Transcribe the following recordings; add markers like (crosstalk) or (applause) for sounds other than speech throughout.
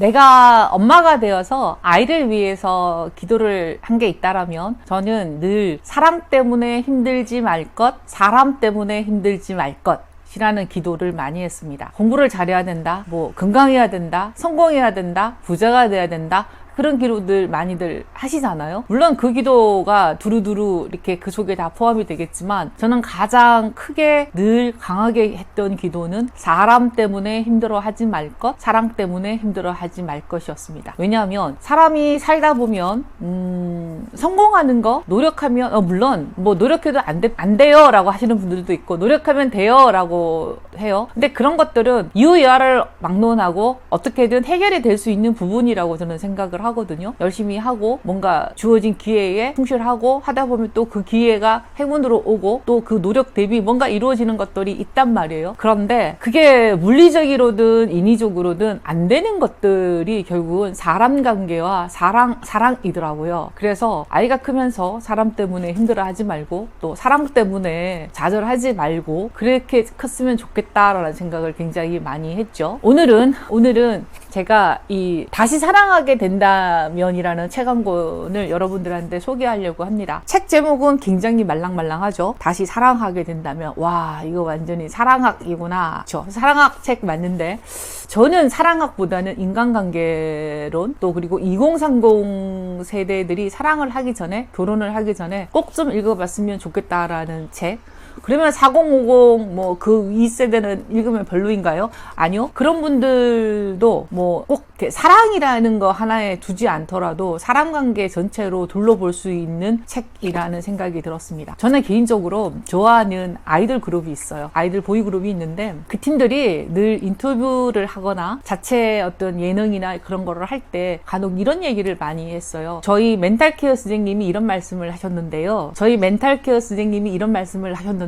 내가 엄마가 되어서 아이를 위해서 기도를 한 게 있다라면 저는 늘 사랑 때문에 힘들지 말 것, 사람 때문에 힘들지 말 것. 이라는 기도를 많이 했습니다. 공부를 잘해야 된다, 뭐 건강해야 된다, 성공해야 된다, 부자가 돼야 된다, 그런 기도들 많이들 하시잖아요. 물론 그 기도가 두루두루 이렇게 그 속에 다 포함이 되겠지만 저는 가장 크게 늘 강하게 했던 기도는 사람 때문에 힘들어 하지 말 것, 사랑 때문에 힘들어 하지 말 것이었습니다. 왜냐하면 사람이 살다 보면 음, 성공하는 거 노력하면 어, 물론 뭐 노력해도 안, 돼, 안 돼요라고 하시는 분들도 있고 노력하면 돼요라고 해요. 근데 그런 것들은 이유야를 막론하고 어떻게든 해결이 될 수 있는 부분이라고 저는 생각을 하 거든요. 열심히 하고 뭔가 주어진 기회에 충실하고 하다 보면 또 그 기회가 행운으로 오고 또 그 노력 대비 뭔가 이루어지는 것들이 있단 말이에요. 그런데 그게 물리적으로든 인위적으로든 안 되는 것들이 결국은 사람 관계와 사랑 사랑이더라고요. 그래서 아이가 크면서 사람 때문에 힘들어 하지 말고 또 사랑 때문에 좌절하지 말고 그렇게 컸으면 좋겠다라는 생각을 굉장히 많이 했죠. 오늘은 오늘은 제가 이 다시 사랑하게 된다면이라는 책 한 권을 여러분들한테 소개하려고 합니다. 책 제목은 굉장히 말랑말랑하죠. 다시 사랑하게 된다면 와 이거 완전히 사랑학이구나. 저 사랑학 책 맞는데 저는 사랑학보다는 인간관계론 또 그리고 2030 세대들이 사랑을 하기 전에 결혼을 하기 전에 꼭 좀 읽어봤으면 좋겠다라는 책. 그러면 4050 뭐 그 2세대는 읽으면 별로인가요? 아니요. 그런 분들도 뭐 꼭 사랑이라는 거 하나에 두지 않더라도 사람 관계 전체로 둘러볼 수 있는 책이라는 생각이 들었습니다. 저는 개인적으로 좋아하는 아이들 그룹이 있어요. 아이들 보이 그룹이 있는데 그 팀들이 늘 인터뷰를 하거나 자체 어떤 예능이나 그런 거를 할 때 간혹 이런 얘기를 많이 했어요. 저희 멘탈 케어 선생님이 이런 말씀을 하셨는데요. 저희 멘탈 케어 선생님이 이런 말씀을 하셨는데요.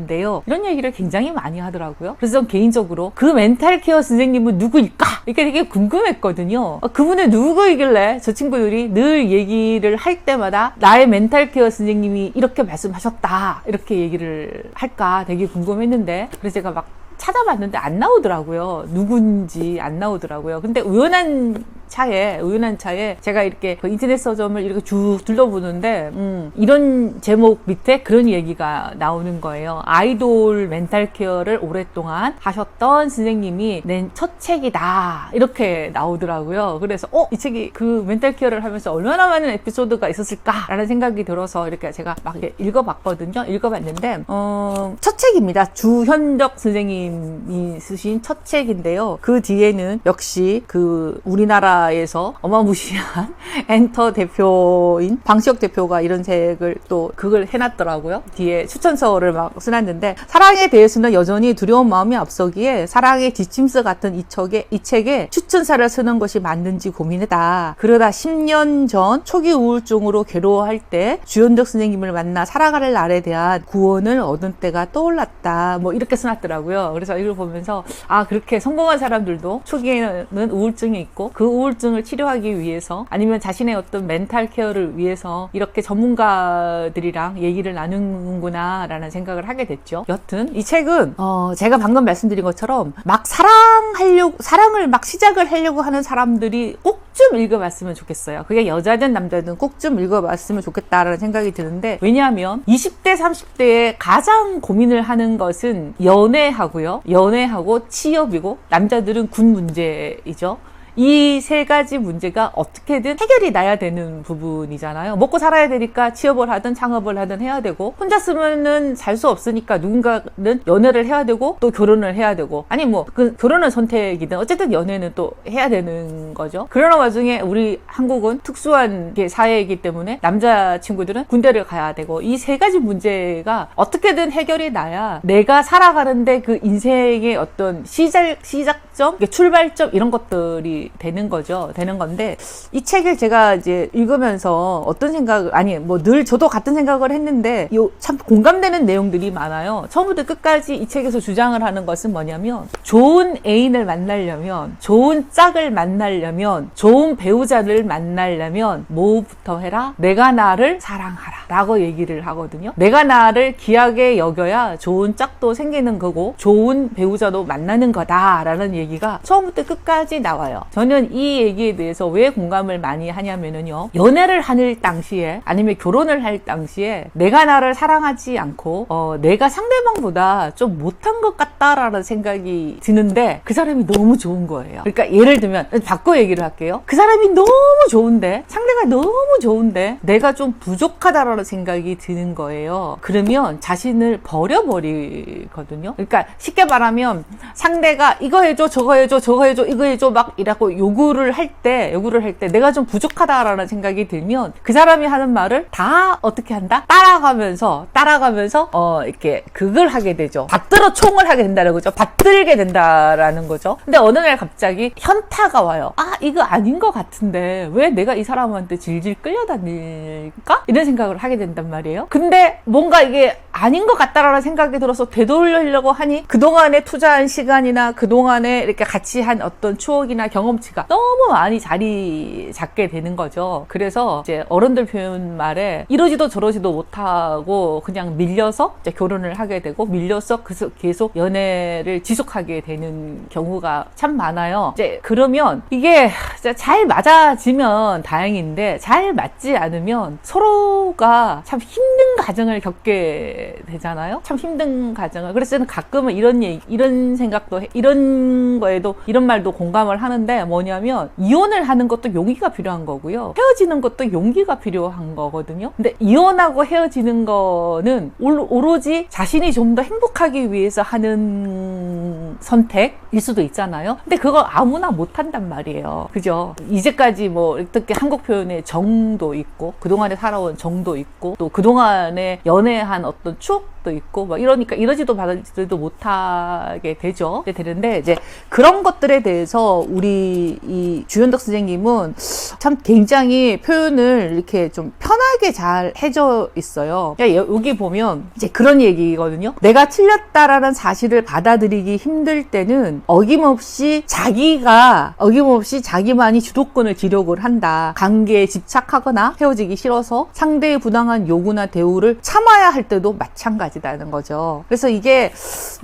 이런 얘기를 굉장히 많이 하더라고요. 그래서 전 개인적으로 그 멘탈 케어 선생님은 누구일까? 이게 되게 궁금했거든요. 어, 그분은 누구이길래 저 친구들이 늘 얘기를 할 때마다 나의 멘탈 케어 선생님이 이렇게 말씀하셨다. 이렇게 얘기를 할까 되게 궁금했는데 그래서 제가 막 찾아봤는데 안 나오더라고요. 누군지 안 나오더라고요. 근데 우연한 차에 우연한 차에 제가 이렇게 그 인터넷 서점을 이렇게 쭉 둘러보는데 음, 이런 제목 밑에 그런 얘기가 나오는 거예요. 아이돌 멘탈 케어를 오랫동안 하셨던 선생님이 낸 첫 책이다 이렇게 나오더라고요. 그래서 어 이 책이 그 멘탈 케어를 하면서 얼마나 많은 에피소드가 있었을까라는 생각이 들어서 이렇게 제가 막 이렇게 읽어봤거든요. 읽어봤는데 어, 첫 책입니다. 주현덕 선생님이 쓰신 첫 책인데요. 그 뒤에는 역시 그 우리나라 나라에서 어마무시한 (laughs) 엔터 대표인 방시혁 대표가 이런 책을 또 그걸 해놨더라고요. 뒤에 추천서를 막 써놨는데 사랑에 대해서는 여전히 두려운 마음이 앞서기에 사랑의 지침서 같은 이 책에, 이 책에 추천사를 쓰는 것이 맞는지 고민했다. 그러다 10년 전 초기 우울증으로 괴로워할 때 주현덕 선생님을 만나 살아갈 날에 대한 구원을 얻은 때가 떠올랐다. 뭐 이렇게 써놨더라고요. 그래서 이걸 보면서 아 그렇게 성공한 사람들도 초기에는 우울증이 있고 그 우울 우울증을 치료하기 위해서 아니면 자신의 어떤 멘탈 케어를 위해서 이렇게 전문가들이랑 얘기를 나누는구나 라는 생각을 하게 됐죠. 여튼 이 책은 어 제가 방금 말씀드린 것처럼 막 사랑하려고 사랑을 막 시작을 하려고 하는 사람들이 꼭 좀 읽어봤으면 좋겠어요. 그게 여자든 남자든 꼭 좀 읽어봤으면 좋겠다라는 생각이 드는데 왜냐하면 20대 30대에 가장 고민을 하는 것은 연애하고요. 연애하고 취업이고 남자들은 군 문제이죠. 이 세 가지 문제가 어떻게든 해결이 나야 되는 부분이잖아요. 먹고 살아야 되니까 취업을 하든 창업을 하든 해야 되고 혼자 쓰면은 살 수 없으니까 누군가는 연애를 해야 되고 또 결혼을 해야 되고 아니 뭐 그 결혼은 선택이든 어쨌든 연애는 또 해야 되는 거죠. 그러는 와중에 우리 한국은 특수한 사회이기 때문에 남자 친구들은 군대를 가야 되고 이 세 가지 문제가 어떻게든 해결이 나야 내가 살아가는데 그 인생의 어떤 시작 시작점 출발점 이런 것들이 되는 거죠. 되는 건데 이 책을 제가 이제 읽으면서 어떤 생각 아니 뭐 늘 저도 같은 생각을 했는데 요참 공감되는 내용들이 많아요. 처음부터 끝까지 이 책에서 주장을 하는 것은 뭐냐면 좋은 애인을 만나려면 좋은 짝을 만나려면 좋은 배우자를 만나려면 뭐부터 해라? 내가 나를 사랑하라. 라고 얘기를 하거든요. 내가 나를 귀하게 여겨야 좋은 짝도 생기는 거고 좋은 배우자도 만나는 거다라는 얘기가 처음부터 끝까지 나와요. 저는 이 얘기에 대해서 왜 공감을 많이 하냐면은요. 연애를 하는 당시에 아니면 결혼을 할 당시에 내가 나를 사랑하지 않고 어, 내가 상대방보다 좀 못한 것 같다라는 생각이 드는데 그 사람이 너무 좋은 거예요. 그러니까 예를 들면 바꿔 얘기를 할게요. 그 사람이 너무 좋은데 상대가 너무 좋은데 내가 좀 부족하다라는 생각이 드는 거예요. 그러면 자신을 버려버리거든요. 그러니까 쉽게 말하면 상대가 이거 해줘, 저거 해줘, 저거 해줘, 이거 해줘 막 이라고 요구를 할 때, 요구를 할 때 내가 좀 부족하다라는 생각이 들면 그 사람이 하는 말을 다 어떻게 한다? 따라가면서, 따라가면서, 어, 이렇게 그걸 하게 되죠. 받들어 총을 하게 된다는 거죠. 받들게 된다라는 거죠. 근데 어느 날 갑자기 현타가 와요. 아, 이거 아닌 것 같은데 왜 내가 이 사람한테 질질 끌려다닐까? 이런 생각을 하게 된단 말이에요. 근데 뭔가 이게 아닌 것 같다라는 생각이 들어서 되돌리려고 하니 그동안에 투자한 시간이나 그동안에 이렇게 같이 한 어떤 추억이나 경험 치가 너무 많이 자리 잡게 되는 거죠. 그래서 이제 어른들 표현 말에 이러지도 저러지도 못하고 그냥 밀려서 이제 결혼을 하게 되고 밀려서 그래서 계속 연애를 지속하게 되는 경우가 참 많아요. 이제 그러면 이게 잘 맞아지면 다행인데 잘 맞지 않으면 서로가 참 힘든 과정을 겪게 되잖아요. 참 힘든 과정을. 그래서 저는 가끔은 이런 얘기, 이런 생각도 해- 이런 거에도 이런 말도 공감을 하는데 뭐냐면 이혼을 하는 것도 용기가 필요한 거고요. 헤어지는 것도 용기가 필요한 거거든요. 근데 이혼하고 헤어지는 거는 올- 오로지 자신이 좀 더 행복하기 위해서 하는 선택일 수도 있잖아요. 근데 그거 아무나 못 한단 말이에요. 그죠? 이제까지 뭐 어떻게 한국 표현의 정도 있고 그동안에 살아온 정도 있고 또 그동안 에 연애한 어떤 추억도 있고 막 이러니까 이러지도 말지도 못하게 되죠. 네, 되는데 이제 그런 것들에 대해서 우리 이 주현덕 선생님은 참 굉장히 표현을 이렇게 좀 편하게 잘 해줘 있어요. 야, 여- 여기 보면 이제 그런 얘기거든요. 내가 틀렸다라는 사실을 받아들이기 힘들 때는 어김없이 자기가 어김없이 자기만이 주도권을 기록을 한다. 관계에 집착하거나 헤어지기 싫어서 상대의 부당한 요구나 대우를 참아야 할 때도 마찬가지다는 거죠. 그래서 이게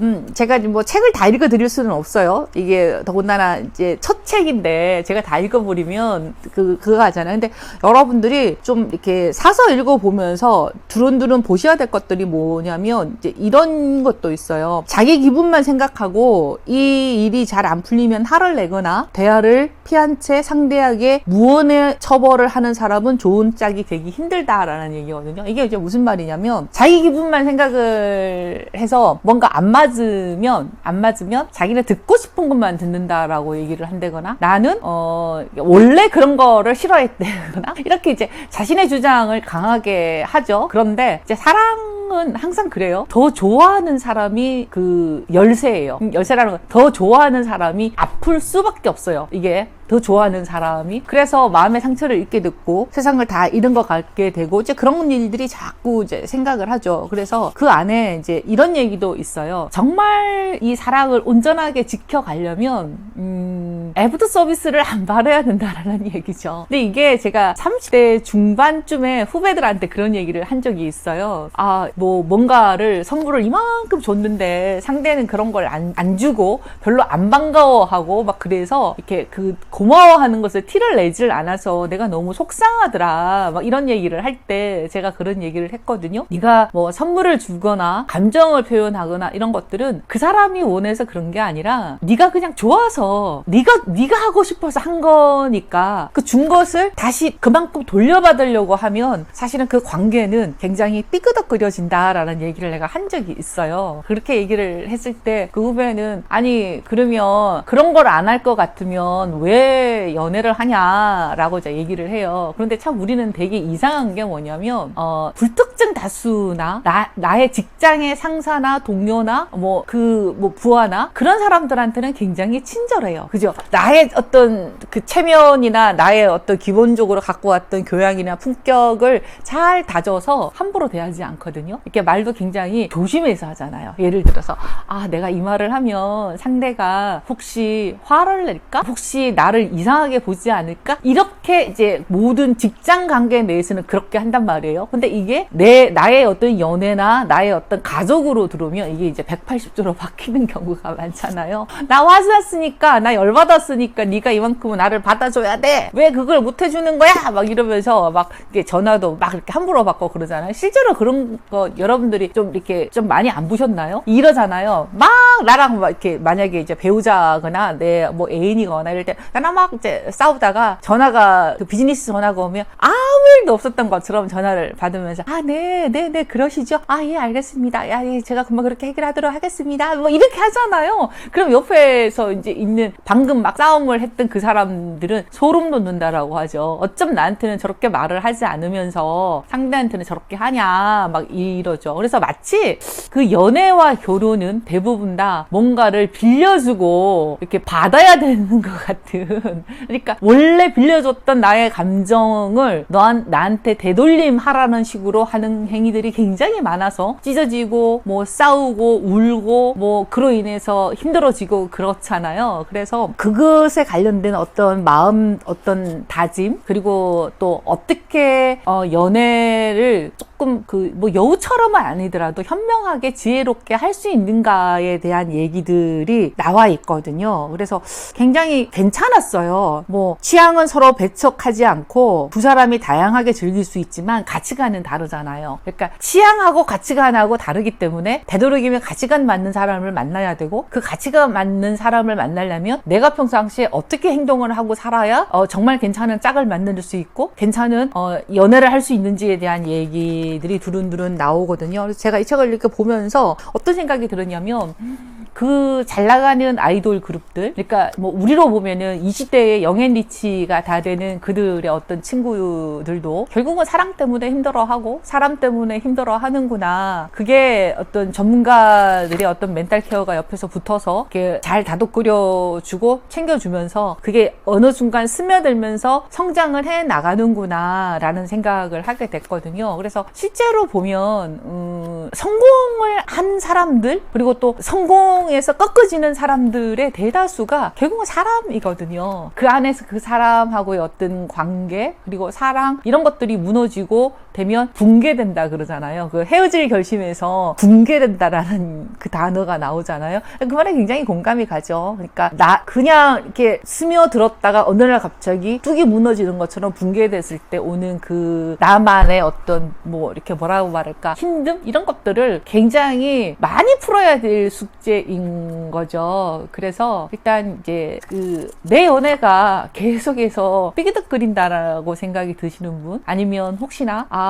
음, 제가 뭐 책을 다 읽어 드릴 수는 없어요. 이게 더군다나 이제 첫 책인데 제가 다 읽어 버리면 그, 그거 하잖아요. 근데 여러분들이 좀 이렇게 사서 읽어 보면서 두run두른 보셔야 될 것들이 뭐냐면 이제 이런 것도 있어요. 자기 기분만 생각하고 이 일이 잘 안 풀리면 화를 내거나 대화를 피한 채 상대에게 무언의 처벌을 하는 사람은 좋은 짝이 되기 힘들다라는 얘기거든요. 이게 이제 무슨 말이냐면 자기 기분만 생각을 해서 뭔가 안 맞으면 안 맞으면 자기는 듣고 싶은 것만 듣는다라고 얘기를 한다거나 나는 어 원래 그런 거를 싫어했다거나 (laughs) 이렇게 이제 자신의 주장을 강하게 하죠. 그런데 이제 사랑 은 항상 그래요. 더 좋아하는 사람이 그 열쇠예요. 음, 열쇠라는 건 더 좋아하는 사람이 아플 수밖에 없어요. 이게 더 좋아하는 사람이 그래서 마음의 상처를 입게 됐고 세상을 다 잃은 것 같게 되고 이제 그런 일들이 자꾸 이제 생각을 하죠. 그래서 그 안에 이제 이런 얘기도 있어요. 정말 이 사랑을 온전하게 지켜가려면 음, 애프터 서비스를 안 받아야 된다라는 (laughs) 얘기죠. 근데 이게 제가 30대 중반쯤에 후배들한테 그런 얘기를 한 적이 있어요. 아, 뭐 뭔가를 선물을 이만큼 줬는데 상대는 그런 걸 안 안 주고 별로 안 반가워하고 막 그래서 이렇게 그 고마워하는 것을 티를 내질 않아서 내가 너무 속상하더라. 막 이런 얘기를 할 때 제가 그런 얘기를 했거든요. 네가 뭐 선물을 주거나 감정을 표현하거나 이런 것들은 그 사람이 원해서 그런 게 아니라 네가 그냥 좋아서 네가 네가 하고 싶어서 한 거니까 그 준 것을 다시 그만큼 돌려받으려고 하면 사실은 그 관계는 굉장히 삐그덕거려진다라는 얘기를 내가 한 적이 있어요. 그렇게 얘기를 했을 때 그 후배는 아니 그러면 그런 걸 안 할 것 같으면 왜 연애를 하냐라고 이제 얘기를 해요. 그런데 참 우리는 되게 이상한 게 뭐냐면 어, 불특정 다수나 나, 나의 직장의 상사나 동료나 뭐그 뭐 부하나 그런 사람들한테는 굉장히 친절해요. 그죠? 나의 어떤 그 체면이나 나의 어떤 기본적으로 갖고 왔던 교양이나 품격을 잘 다져서 함부로 대하지 않거든요. 이렇게 말도 굉장히 조심해서 하잖아요. 예를 들어서 아 내가 이 말을 하면 상대가 혹시 화를 낼까? 혹시 나를 이상하게 보지 않을까? 이렇게 이제 모든 직장 관계 내에서는 그렇게 한단 말이에요. 근데 이게 내 나의 어떤 연애나 나의 어떤 가족으로 들어오면 이게 이제 180도로 (laughs) 바뀌는 경우가 많잖아요. 나 화났으니까 나 열받았으니까 네가 이만큼은 나를 받아줘야 돼. 왜 그걸 못 해주는 거야? 막 이러면서 막 이렇게 전화도 막 이렇게 함부로 받고 그러잖아요. 실제로 그런 거 여러분들이 좀 이렇게 좀 많이 안 보셨나요? 이러잖아요. 막 나랑 막 이렇게 만약에 이제 배우자거나 내 뭐 애인이거나 이럴 때 나 랑막 이제 싸우다가 전화가 그 비즈니스 전화가 오면 아무 일도 없었던 것처럼 전화를 받으면서 아, 네, 네, 네, 그러시죠. 아, 예, 알겠습니다. 야, 예, 제가 금방 그렇게 해결하도록 하겠습니다. 뭐 이렇게 하잖아요. 그럼 옆에서 이제 있는 방금 막 싸움을 했던 그 사람들은 소름 돋는다라고 하죠. 어쩜 나한테는 저렇게 말을 하지 않으면서 상대한테는 저렇게 하냐 막 이러죠. 그래서 마치 그 연애와 결혼은 대부분 다 뭔가를 빌려주고 이렇게 받아야 되는 것 같은. (laughs) 그러니까 원래 빌려줬던 나의 감정을 너한 나한테 되돌림 하라는 식으로 하는 행위들이 굉장히 많아서 찢어지고 뭐 싸우고 울고 뭐 그로 인해서 힘들어지고 그렇잖아요. 그래서 그것에 관련된 어떤 마음 어떤 다짐 그리고 또 어떻게 어 연애를 조금 그 뭐 여우처럼은 아니더라도 현명하게 지혜롭게 할 수 있는가에 대한 얘기들이 나와 있거든요. 그래서 굉장히 괜찮았어요. 뭐 취향은 서로 배척하지 않고 두 사람이 다양하게 즐길 수 있지만 가치관은 다르잖아요. 그러니까 취향하고 가치관하고 다르기 때문에 되도록이면 가치관 맞는 사람을 만나야 되고 그 가치관 맞는 사람을 만나려면 내가 평상시에 어떻게 행동을 하고 살아야 어, 정말 괜찮은 짝을 만들 수 있고 괜찮은 어, 연애를 할 수 있는지에 대한 얘기 들이 두른두른 나오거든요. 그래서 제가 이 책을 이렇게 보면서 어떤 생각이 들었냐면 그 잘 나가는 아이돌 그룹들, 그러니까 뭐 우리로 보면은 20대의 영앤 리치가 다 되는 그들의 어떤 친구들도 결국은 사랑 때문에 힘들어하고 사람 때문에 힘들어하는구나. 그게 어떤 전문가들의 어떤 멘탈 케어가 옆에서 붙어서 이렇게 잘 다독거려주고 챙겨주면서 그게 어느 순간 스며들면서 성장을 해 나가는구나라는 생각을 하게 됐거든요. 그래서 실제로 보면 음, 성공을 한 사람들 그리고 또 성공에서 꺾어지는 사람들의 대다수가 결국은 사람이거든요. 그 안에서 그 사람하고의 어떤 관계 그리고 사랑 이런 것들이 무너지고 되면 붕괴된다 그러잖아요. 그 헤어질 결심에서 붕괴된다라는 그 단어가 나오잖아요. 그 말에 굉장히 공감이 가죠. 그러니까 나 그냥 이렇게 스며들었다가 어느 날 갑자기 뚝이 무너지는 것처럼 붕괴됐을 때 오는 그 나만의 어떤 뭐 이렇게 뭐라고 말할까 힘듦 이런 것들을 굉장히 많이 풀어야 될 숙제인 거죠. 그래서 일단 이제 그 내 연애가 계속해서 삐기덕거린다라고 생각이 드시는 분 아니면 혹시나 아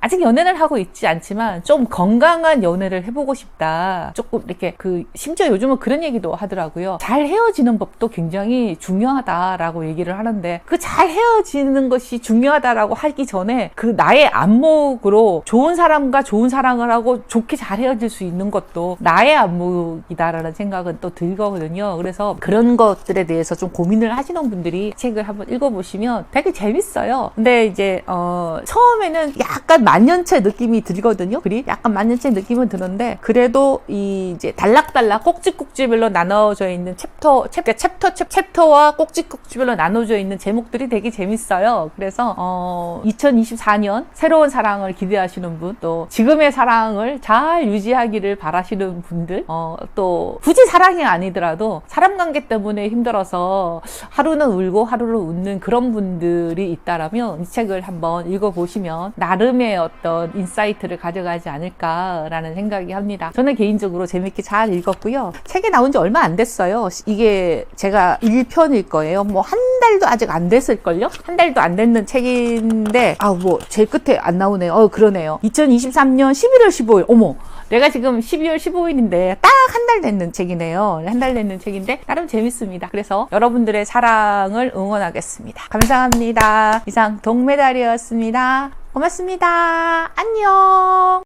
아직 연애를 하고 있지 않지만 좀 건강한 연애를 해보고 싶다. 조금 이렇게 그 심지어 요즘은 그런 얘기도 하더라고요. 잘 헤어지는 법도 굉장히 중요하다라고 얘기를 하는데 그 잘 헤어지는 것이 중요하다라고 하기 전에 그 나의 안목으로 좋은 사람과 좋은 사랑을 하고 좋게 잘 헤어질 수 있는 것도 나의 안목이다라는 생각은 또 들거든요. 그래서 그런 것들에 대해서 좀 고민을 하시는 분들이 책을 한번 읽어보시면 되게 재밌어요. 근데 이제 어 처음에는 약간 만년체 느낌이 들거든요. 글이 약간 만년체 느낌은 드는데 그래도 이 이제 달락달락 꼭지꼭지별로 나눠져 있는 챕터 챕터 챕터 챕, 챕터와 꼭지꼭지별로 나눠져 있는 제목들이 되게 재밌어요. 그래서 어 2024년 새로운 사랑을 기대하시는 분 또 지금의 사랑을 잘 유지하기를 바라시는 분들 어 또 굳이 사랑이 아니더라도 사람 관계 때문에 힘들어서 하루는 울고 하루는 웃는 그런 분들이 있다라면 이 책을 한번 읽어보시면 나름의 어떤 인사이트를 가져가지 않을까라는 생각이 합니다. 저는 개인적으로 재밌게 잘 읽었고요. 책이 나온 지 얼마 안 됐어요. 이게 제가 1편일 거예요. 뭐 한 달도 아직 안 됐을걸요? 한 달도 안 됐는 책인데 아 뭐 제일 끝에 안 나오네요. 어 그러네요. 2023년 11월 15일 어머 내가 지금 12월 15일인데 딱 한 달 됐는 책이네요. 한 달 됐는 책인데 나름 재밌습니다. 그래서 여러분들의 사랑을 응원하겠습니다. 감사합니다. 이상 동메달이었습니다. 고맙습니다. 안녕.